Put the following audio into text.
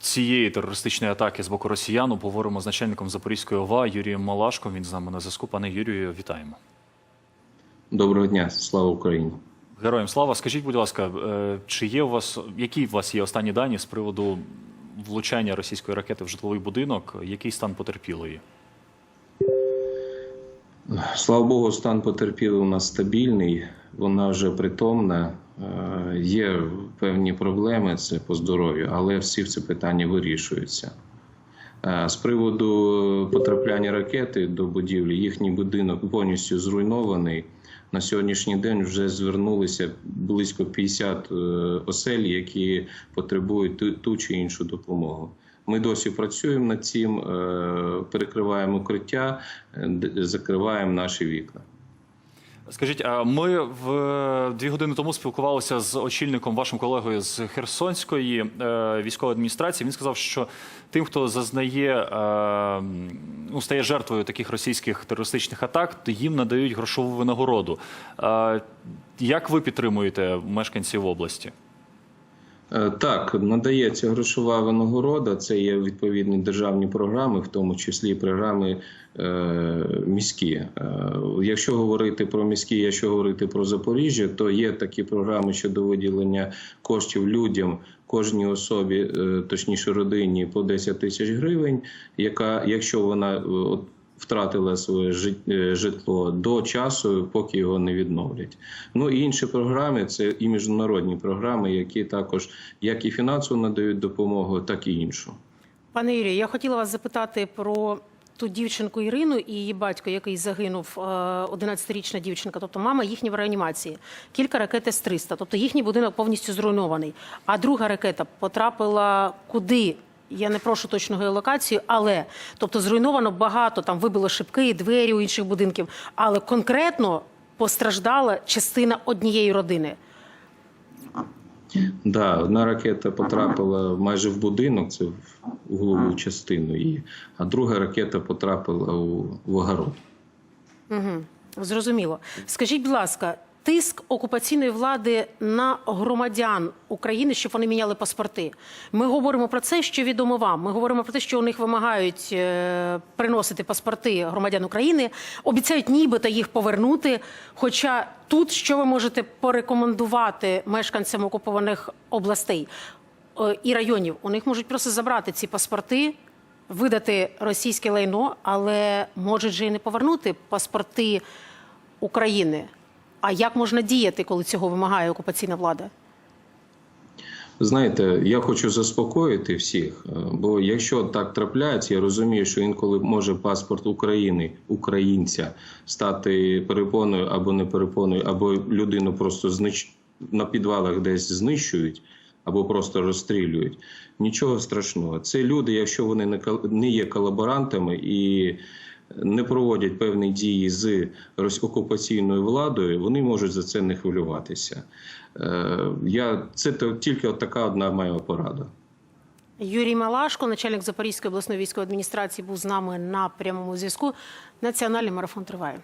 цієї терористичної атаки з боку росіян поговоримо з начальником Запорізької ОВА Юрієм Малашком. Він з нами на зв'язку. Пане Юрію, вітаємо. Доброго дня, слава Україні. Героям слава. Скажіть, будь ласка, е, чи є у вас які у вас є останні дані з приводу влучання російської ракети в житловий будинок? Який стан потерпілої? Слава Богу, стан потерпілий у нас стабільний, вона вже притомна. Е, Є певні проблеми це по здоров'ю, але всі ці питання вирішуються. Е, З приводу потрапляння ракети до будівлі, їхній будинок повністю зруйнований. На сьогоднішній день вже звернулися близько 50 е, осель, які потребують ту- чи іншу допомогу. Ми досі працюємо над цим, перекриваємо укриття, закриваємо наші вікна. Скажіть, а ми в дві години тому спілкувалися з очільником, вашим колегою з Херсонської е, військової адміністрації. Він сказав, що тим, хто зазнає е, ну, стає жертвою таких російських терористичних атак, то їм надають грошову винагороду. Е, як ви підтримуєте мешканців області? Е, Так, надається грошова винагорода. Це є відповідні державні програми, в тому числі програми е, міські. Е, якщо говорити про міські, якщо говорити про Запоріжжя, то є такі програми щодо виділення коштів людям. Кожній особі, е, точніше родині, по 10 тисяч гривень, яка, якщо вона от, втратила своє е, житло до часу, поки його не відновлять. Ну і інші програми це і міжнародні програми, які також як і фінансово надають допомогу, так і іншу. Пане Юрію, я хотіла вас запитати про ту дівчинку Ірину і її батько, який загинув, е, 11-річна дівчинка, тобто мама їхня в реанімації. Кілька ракет С-300, тобто їхній будинок повністю зруйнований. А друга ракета потрапила куди? Я не прошу точну геолокацію, але тобто зруйновано багато, там вибило шибки, двері у інших будинків, але конкретно постраждала частина однієї родини. Да, одна ракета потрапила майже в будинок, це в углову частину її, а друга ракета потрапила у в огород. Угу. Зрозуміло. Скажіть, будь ласка, тиск окупаційної влади на громадян України, щоб вони міняли паспорти. Ми говоримо про це, що відомо вам. Ми говоримо про те, що у них вимагають е, приносити паспорти громадян України, обіцяють нібито їх повернути. Хоча тут що ви можете порекомендувати мешканцям окупованих областей е, і районів? У них можуть просто забрати ці паспорти видати російське лайно, але можуть же і не повернути паспорти України. А як можна діяти, коли цього вимагає окупаційна влада? Знаєте, я хочу заспокоїти всіх, е, бо якщо так трапляється, я розумію, що інколи може паспорт України, українця, стати перепоною або не перепоною, або людину просто знищ... на підвалах десь знищують. Або просто розстрілюють. Нічого страшного. Це люди, якщо вони не є колаборантами і не проводять певні дії з окупаційною владою, вони можуть за це не хвилюватися. Е, Я це тільки от така одна моя порада. Юрій Малашко, начальник Запорізької обласної військової адміністрації, був з нами на прямому зв'язку. Національний марафон триває.